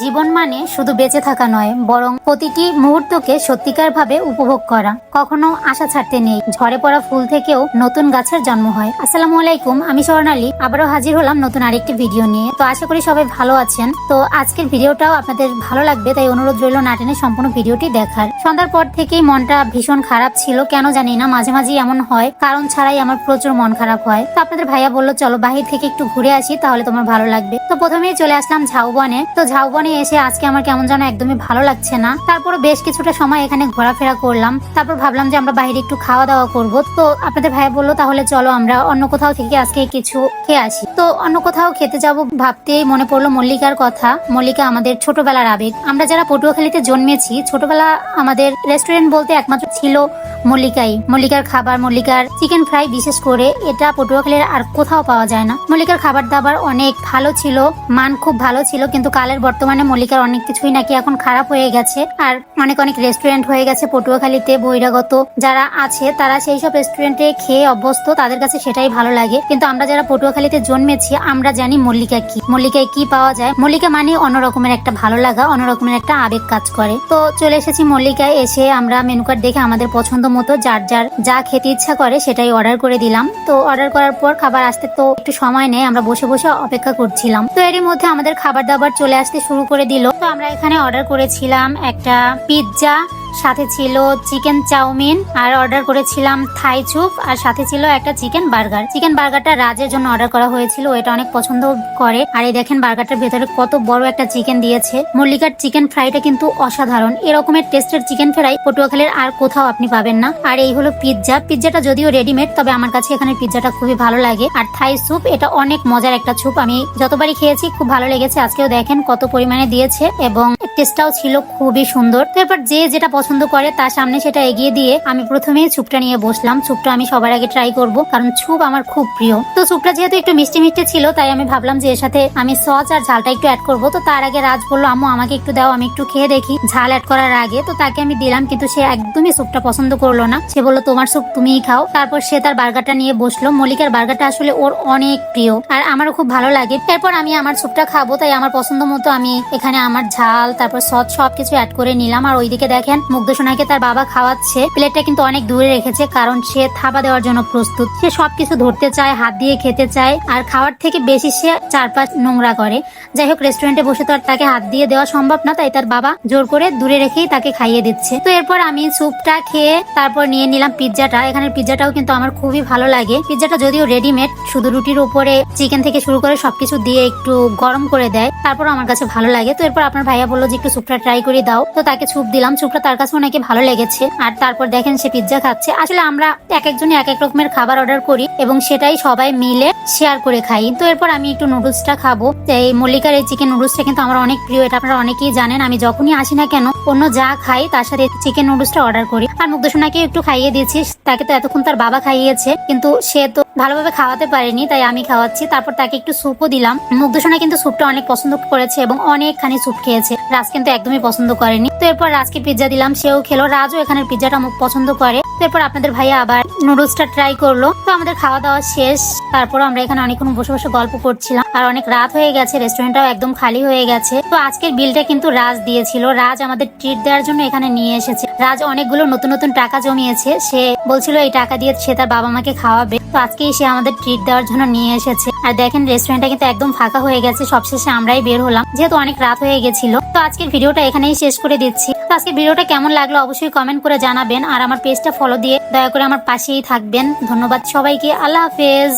জীবন মানে শুধু বেঁচে থাকা নয়, বরং প্রতিটি মুহূর্তকে সত্যিকার ভাবে উপভোগ করা। কখনো আশা ছাড়তে নেই। ঝরে পড়া ফুল থেকেও নতুন গাছের জন্ম হয়। আসসালামু আলাইকুম, আমি স্বর্ণালী আবারও হাজির হলাম নতুন আরেকটি ভিডিও নিয়ে। তো আশা করি সবাই ভালো আছেন। তো আজকের ভিডিওটাও আপনাদের ভালো লাগবে, তাই অনুরোধ রইল নাটেনে সম্পূর্ণ ভিডিওটি দেখার। সন্ধ্যার পর থেকেই মনটা ভীষণ খারাপ ছিল, কেন জানি না, মাঝে মাঝে এমন হয়। কারণ ছাড়াই আমার প্রচুর মন খারাপ হয়। তো আপনাদের ভাইয়া বলল, চলো বাহির থেকে একটু ঘুরে আসি, তাহলে তোমার ভালো লাগবে। তো প্রথমেই চলে আসলাম ঝাউবনে। তো ঝাউবনে এসে আজকে আমার কেমন যেন একদমই ভালো লাগছে না। তারপরে বেশ কিছুটা সময় এখানে ঘোরাফেরা করলাম। তারপর ভাবলাম যে আমরা বাইরে একটু খাওয়া দাওয়া করব। তো আপনাদের ভাই বলল, তাহলে চলো আমরা অন্য কোথাও থেকে আজকে কিছু খেয়ে আসি। তো অন্য কোথাও খেতে যাব ভাবতেই মনে পড়ল মল্লিকার কথা। মল্লিকা আমাদের ছোটবেলার আবেগ। আমরা যারা পটুয়াখালীতে জন্মেছি, ছোটবেলা আমাদের রেস্টুরেন্ট বলতে একমাত্র ছিল মল্লিকাই। মল্লিকার খাবার, মল্লিকার চিকেন ফ্রাই বিশেষ করে, এটা পটুয়াখালীর আর কোথাও পাওয়া যায় না। মল্লিকার খাবার দাবার অনেক ভালো ছিল, মান খুব ভালো ছিল, কিন্তু কালের বর্তমানে মল্লিকার অনেক কিছুই নাকি এখন খারাপ হয়ে গেছে। আর অনেক অনেক রেস্টুরেন্ট হয়ে গেছে পটুয়াখালীতে বহিরাগত যারা আছে, তারা সেই সব রেস্টুরেন্টে খেয়ে অভ্যস্ত, তাদের কাছে সেটাই ভালো লাগে। কিন্তু আমরা যারা পটুয়াখালীতে জন্মেছি, আমরা জানি মল্লিকা কি। মল্লিকায় কি পাওয়া যায়? মল্লিকা মানে অন্যরকমের একটা ভালো লাগা, অন্যরকমের একটা আবেগ কাজ করে। তো চলে এসেছি মল্লিকায়, এসে আমরা মেনু কার্ড দেখে আমাদের পছন্দ মতো যার যার যা খেতে ইচ্ছা করে সেটাই অর্ডার করে দিলাম। তো অর্ডার করার পর খাবার আসতে তো একটু সময় নেই, আমরা বসে বসে অপেক্ষা করছিলাম। তো এরই মধ্যে আমাদের খাবার দাবার চলে আসতে শুরু করে দিল। তো আমরা এখানে অর্ডার করেছিলাম একটা পিৎজা সাথে ছিল চিকেন চাউমিন, আর অর্ডার করেছিলাম থাই চুপ, আর সাথে ছিল একটা চিকেন বার্গার। চিকেন বার্গারটা রাজের জন্য অর্ডার করা হয়েছিল এটা অনেক পছন্দ করে। আর এই দেখেন বার্গারটার ভেতরে কত বড় একটা চিকেন দিয়েছে। মল্লিকার চিকেন ফ্রাইটা কিন্তু অসাধারণ। এরকমের টেস্টের চিকেন ফ্রাই পটুয়াখালীর আর কোথাও আপনি পাবেন না। আর এই হলো পিৎজা পিৎজাটা যদিও রেডিমেড তবে আমার কাছে এখানে পিৎজাটা খুবই ভালো লাগে। আর থাই স্যুপ এটা অনেক মজার একটা স্যুপ আমি যতবারই খেয়েছি, খুব ভালো লেগেছে। আজকেও দেখেন কত পরিমাণে দিয়েছে এবং টেস্টটাও ছিল খুবই সুন্দর। তো এরপর যে যেটা পছন্দ করে তার সামনে সেটা এগিয়ে দিয়ে আমি প্রথমে স্যুপটা নিয়ে বসলাম। স্যুপটা আমি সবার আগে ট্রাই করব, কারণ স্যুপ আমার খুব প্রিয়। তো স্যুপটা যেহেতু একটু মিষ্টি মিষ্টি ছিল, তাই আমি ভাবলাম যে এর সাথে আমি সস আর ঝালটা একটু অ্যাড করব। তো তার আগে রাজ বলল, আম্মু, আমাকে একটু দাও, আমি একটু খেয়ে দেখি। ঝাল অ্যাড করার আগে তো তাকে আমি দিলাম, কিন্তু সে একদমই স্যুপটা পছন্দ করল না। সে বলল, তোমার স্যুপ তুমিই খাও। তারপর সে তার বার্গারটা নিয়ে বসল। মল্লিকার বার্গারটা আসলে ওর অনেক প্রিয়, আর আমারও খুব ভালো লাগে। এরপর আমি আমার স্যুপটা খাব, তাই আমার পছন্দ মতো আমি এখানে আমার ঝাল তারপর সস সবকিছু অ্যাড করে নিলাম। আর ওইদিকে দেখেন মুগ্ধ সোনাকে তার বাবা খাওয়াচ্ছে। প্লেটটা কিন্তু অনেক দূরে রেখেছে, কারণ সে থাবা দেওয়ার জন্য প্রস্তুত। সে সবকিছু ধরতে চায়, হাত দিয়ে খেতে চায়। আর খাওয়ার থেকে বেশি সে চারপাশ নোংরা করে। যাই হোক রেস্টুরেন্টে বসে তো আর তাকে হাত দিয়ে দেওয়া সম্ভব না, তাই তার বাবা জোর করে দূরে রেখেই তাকে খাইয়ে দিচ্ছে। তো এরপর আমি স্যুপটা খেয়ে তারপর নিয়ে নিলাম পিৎজাটা এখানের পিৎজাটাও কিন্তু আমার খুবই ভালো লাগে। পিৎজাটা যদিও রেডিমেড শুধু রুটির উপরে চিকেন থেকে শুরু করে সবকিছু দিয়ে একটু গরম করে দেয়। তারপর আমার কাছে ভালো লাগে। তো এরপর আপনার ভাইয়া বলল যে একটু স্যুপটা ট্রাই করে দাও। তো তাকে স্যুপ দিলাম। স্যুপটা তার কাছে নাকি ভালো লেগেছে। আর তারপর দেখেন সে পিৎজা খাচ্ছে। আসলে আমরা এক একজনই এক এক রকমের খাবার অর্ডার করি এবং সেটাই সবাই মিলে শেয়ার করে খাই। তো এরপর আমি একটু নুডলসটা খাব। এই মল্লিকার এই চিকেন নুডলসটা কিন্তু আমার অনেক প্রিয়। এটা আপনারা অনেকেই জানেন। আমি যখনই আসি না কেন, অন্য যা খাই তার সাথে চিকেন নুডলসটা অর্ডার করি। আর মুগ্ধসোনাকে একটু খাইয়ে দিয়েছি। তাকে তো এতক্ষণ তার বাবা খাইয়েছে। কিন্তু সে তো ভালোভাবে খাওয়াতে পারিনি, তাই আমি খাওয়াচ্ছি। তারপর তাকে একটু স্যুপও দিলাম। মুগ্ধসোনা কিন্তু স্যুপটা অনেক পছন্দ করেছে এবং অনেকখানি স্যুপ খেয়েছে। রাজ কিন্তু একদমই পছন্দ করেনি। তো এরপর রাজকে পিৎজা দিলাম, সেও খেলো। রাজও এখানের পিৎজাটা মুখ পছন্দ করে। তো এরপর আপনাদের ভাইয়া আবার নুডলসটা ট্রাই করল। তো আমাদের খাওয়া দাওয়া শেষ। তারপর আমরা এখানে অনেকক্ষণ বসে বসে গল্প করছিলাম। আর অনেক রাত হয়ে গেছে রেস্টুরেন্টটাও একদম খালি হয়ে গেছে। তো আজকের বিলটা কিন্তু রাজ দিয়েছিল। রাজ আমাদের ট্রিট দেওয়ার জন্য এখানে নিয়ে এসেছে। রাজ অনেকগুলো নতুন নতুন টাকা জমিয়েছে। সে বলছিল, এই টাকা দিয়ে সে তার বাবা মাকে খাওয়াবে। তো আজকেই সে আমাদের ট্রিট দেওয়ার জন্য নিয়ে এসেছে। আর দেখেন রেস্টুরেন্টটা কিন্তু একদম ফাঁকা হয়ে গেছে। সবশেষে আমরাই বের হলাম। যেহেতু অনেক রাত হয়ে গেছিল। তো আজকের ভিডিওটা এখানেই শেষ করে দিচ্ছি। তো আজকে ভিডিওটা কেমন লাগল অবশ্যই কমেন্ট করে জানাবেন। আর আমার পেজটা ফলো দিয়ে দয়া করে আমার পাশেই থাকবেন। ধন্যবাদ সবাইকে। আল্লাহ হাফেজ।